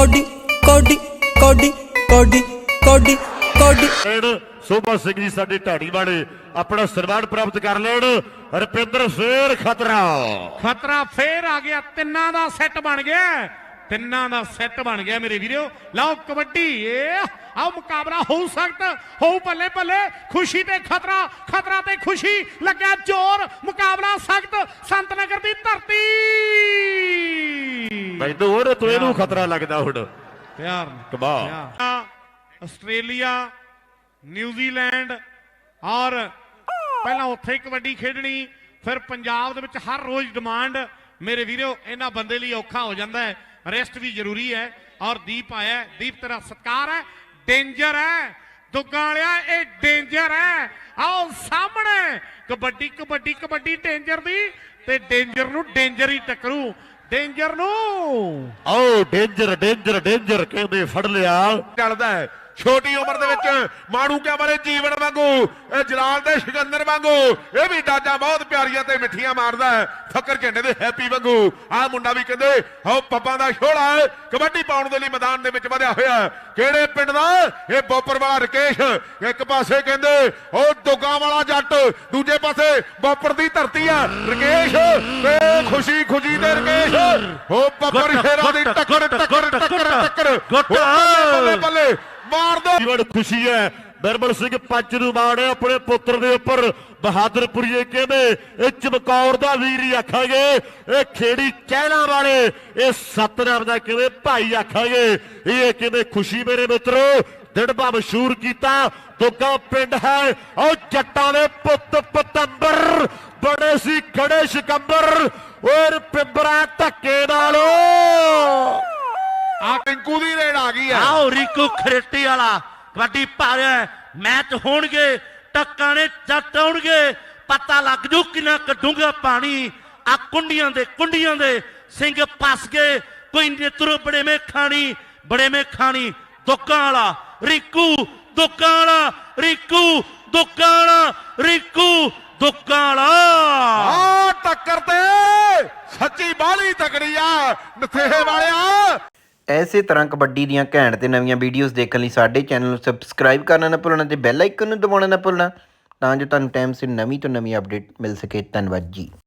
Cody ਕੋਡੀ ਕੋਡੀ ਕੋਡੀ ਕੋਡੀ ਕੋਡੀ। ਸੋਭਾ ਸਿੰਘ ਜੀ ਸਾਡੇ ਢਾੜੀ ਵਾਲੇ ਆਪਣਾ ਸਨਮਾਨ ਪ੍ਰਾਪਤ ਕਰ ਲੈਣ। ਰੁਪਿੰਦਰ ਫੇਰ ਖਤਰਾ। ਖਤਰਾ ਫੇਰ ਆ ਗਿਆ। ਤਿੰਨਾਂ ਦਾ ਸੈੱਟ ਬਣ ਗਿਆ। ਤਿੰਨਾਂ ਦਾ ਸੈੱਟ ਬਣ ਗਿਆ ਮੇਰੇ ਵੀਰੋ। ਲਓ ਕਬੱਡੀ। ਏ ਆਓ ਮੁਕਾਬਲਾ ਹੋ ਸਕਦਾ। ਹੋਊ ਬੱਲੇ ਬੱਲੇ ਖੁਸ਼ੀ ਤੇ ਖਤਰਾ ਖਤਰਾ ਤੇ ਖੁਸ਼ੀ। ਲੱਗਿਆ ਜ਼ੋਰ। ਮੁਕਾਬਲਾ ਸਖਤ ਸੰਤਨਗਰ ਦੀ ਧਰਤੀ ਮੈਨੂੰ ਹੋਰ ਤੂੰ ਇਹਨੂੰ ਖਤਰਾ ਲੱਗਦਾ ਹੁਣ। ਪਿਆਰ। ਪਿਆਰ। ਆਸਟ੍ਰੇਲੀਆ ਨਿਊਜ਼ੀਲੈਂਡ ਔਰ ਪਹਿਲਾਂ ਉੱਥੇ ਕਬੱਡੀ ਖੇਡਣੀ ਫਿਰ ਪੰਜਾਬ ਦੇ ਵਿੱਚ ਹਰ ਰੋਜ਼ ਡਿਮਾਂਡ। ਮੇਰੇ ਵੀਰੋ ਇਹਨਾਂ ਬੰਦੇ ਲਈ ਔਖਾ ਹੋ ਜਾਂਦਾ ਹੈ। ਰੈਸਟ ਵੀ ਜ਼ਰੂਰੀ ਹੈ। ਔਰ ਦੀਪ ਆਇਆ। ਦੀਪ ਤੇਰਾ ਸਤਕਾਰ ਹੈ। ਡੇਂਜਰ ਹੈ। ਦੁੱਗਾ ਵਾਲਿਆ ਇਹ ਡੇਂਜਰ ਹੈ। ਆਓ ਸਾਹਮਣੇ। ਕਬੱਡੀ ਕਬੱਡੀ ਕਬੱਡੀ ਡੇਂਜਰ ਦੀ ਤੇ ਡੇਂਜਰ ਨੂੰ ਡੇਂਜਰ ਹੀ ਟੱਕਰੂ। ਡੇਂਜਰ ਨੂੰ। ਆਓ ਡੇਂਜਰ ਡੇਂਜਰ ਡੇਂਜਰ ਕਹਿੰਦੇ ਫੜ ਲਿਆ। ਚੱਲਦਾ ਹੈ। ਛੋਟੀ ਉਮਰ ਦੇ ਵਿੱਚ ਮਾਣੂਕਿਆਂ ਵਾਲੇ ਜੀਵਨ ਵਾਂਗੂ ਇਹ ਜਲਾਲ ਦੇ ਸਿਕੰਦਰ ਵਾਂਗੂ ਇਹ ਵੀ ਡਾਜਾਂ ਬਹੁਤ ਪਿਆਰੀਆਂ ਤੇ ਮਿੱਠੀਆਂ ਮਾਰਦਾ ਹੈ। ਫਕਰ ਝੰਡੇ ਦੇ ਹੈਪੀ ਵਾਂਗੂ। ਆਹ ਮੁੰਡਾ ਵੀ ਕਹਿੰਦੇ ਹੋ ਪੱਪਾਂ ਦਾ ਛੋੜਾ ਹੈ। ਕਬੱਡੀ ਪਾਉਣ ਦੇ ਲਈ ਮੈਦਾਨ ਦੇ ਵਿੱਚ ਵਧਿਆ ਹੋਇਆ। ਕਿਹੜੇ ਪਿੰਡ ਦਾ? ਇਹ ਬੋਪਰ ਵਾਲਾ ਰਕੇਸ਼। ਇੱਕ ਪਾਸੇ ਕਹਿੰਦੇ ਉਹ ਦੁੱਗਾ ਵਾਲਾ ਜੱਟ। ਦੂਜੇ ਪਾਸੇ ਬੋਪਰ ਦੀ ਧਰਤੀ ਆ ਰਕੇਸ਼ ਤੇ ਖੁਸ਼ੀ ਖੁਸ਼ੀ ਦੇ ਰਕੇਸ਼। ਹੋ ਬੱਬਰ ਸ਼ੇਰਾਂ ਦੀ ਟੱਕਰ ਟੱਕਰ ਟੱਕਰ ਟੱਕਰ। ਬੱਲੇ ਬੱਲੇ ਮਾਰ ਦੋ। ਜੀਵਨ ਖੁਸ਼ੀ ਹੈ। ਨਿਰਮਲ ਸਿੰਘ ਪੰਚ ਨੂੰ ਮਾਣ ਹੈ ਆਪਣੇ ਪੁੱਤਰ ਦੇ ਉੱਪਰ। ਬਹਾਦਰਪੁਰੀਏ ਕਹਿੰਦੇ ਇਹ ਚਮਕੌਰ ਦਾ ਵੀਰ ਹੀ ਆਖਾਂਗੇ। ਇਹ ਖੇੜੀ ਕਹਿਣਾ ਵਾਲੇ। ਇਹ ਸਤਨਾਮ ਦਾ ਕਹਿੰਦੇ ਭਾਈ ਆਖਾਂਗੇ? ਇਹ ਕਹਿੰਦੇ ਖੁਸ਼ੀ ਮੇਰੇ ਮਿੱਤਰੋ ਦਿੜਬਾ ਮਸ਼ਹੂਰ ਕੀਤਾ ਦੁੱਗਾ ਪਿੰਡ ਹੈ ਉਹ ਜੱਟਾਂ ਦੇ ਪੁੱਤ ਪਤੰਬਰ ਬੜੇ ਸੀ ਖੜੇ ਸ਼ਿਕੰਬਰ ਓਏ ਪਿੰਬਰਾ ਧੱਕੇ ਨਾਲੋਂ ਆ ਟਿੰਕੂ ਦੀ ਰੇਡ ਆ ਗਈ ਹੈ ਆਓ ਰੀਕੂ ਖਰੇਟੀ ਵਾਲਾ ਕਬੱਡੀ ਪਾ ਰਿਹਾ ਹੈ। ਮੈਚ ਹੋਣਗੇ ਟੱਕਾਂ ਨੇ ਜੱਟ ਆਉਣਗੇ ਪਤਾ ਲੱਗ ਜੂ ਕਿੰਨਾ ਕੱਢੂਗਾ ਪਾਣੀ ਆ ਕੁੰਡੀਆਂ ਦੇ ਕੁੰਡੀਆਂ ਦੇ ਸਿੰਘ ਫਸ ਗਏ ਕੋਈ ਨੇਤਰ ਬੜੇ ਮੇ ਖਾਣੀ ਬੜੇ ਮੇ ਖਾਣੀ ਦੁੱਕਾਂ ਵਾਲਾ ਰੀਕੂ ਦੁੱਕਾਂ ਵਾਲਾ ਰੀਕੂ ਦੁੱਕਾਂ ਵਾਲਾ ਰੀਕੂ ਦੁੱਕਾਂ ਵਾਲਾ ਆ ਟੱਕਰ ਤੇ ਸੱਚੀ ਬਾਲੀ ਤਕੜੀ ਆ ਨਥੇਹੇ ਵਾਲਿਆ। ਐਸੇ ਤਰ੍ਹਾਂ ਕਬੱਡੀ ਦੀਆਂ ਘੈਂਟ ਤੇ ਨਵੀਆਂ ਵੀਡੀਓਜ਼ ਦੇਖਣ ਲਈ ਸਾਡੇ ਚੈਨਲ ਨੂੰ ਸਬਸਕ੍ਰਾਈਬ ਕਰਨਾ ਨਾ ਭੁੱਲਣਾ ਤੇ ਬੈਲ ਆਈਕਨ ਨੂੰ ਦਬਾਉਣਾ ਨਾ ਭੁੱਲਣਾ ਤਾਂ ਜੋ ਤੁਹਾਨੂੰ ਟਾਈਮ ਸਿਰ ਨਵੀਂ ਤੋਂ ਨਵੀਂ ਅਪਡੇਟ ਮਿਲ ਸਕੇ। ਧੰਨਵਾਦ ਜੀ।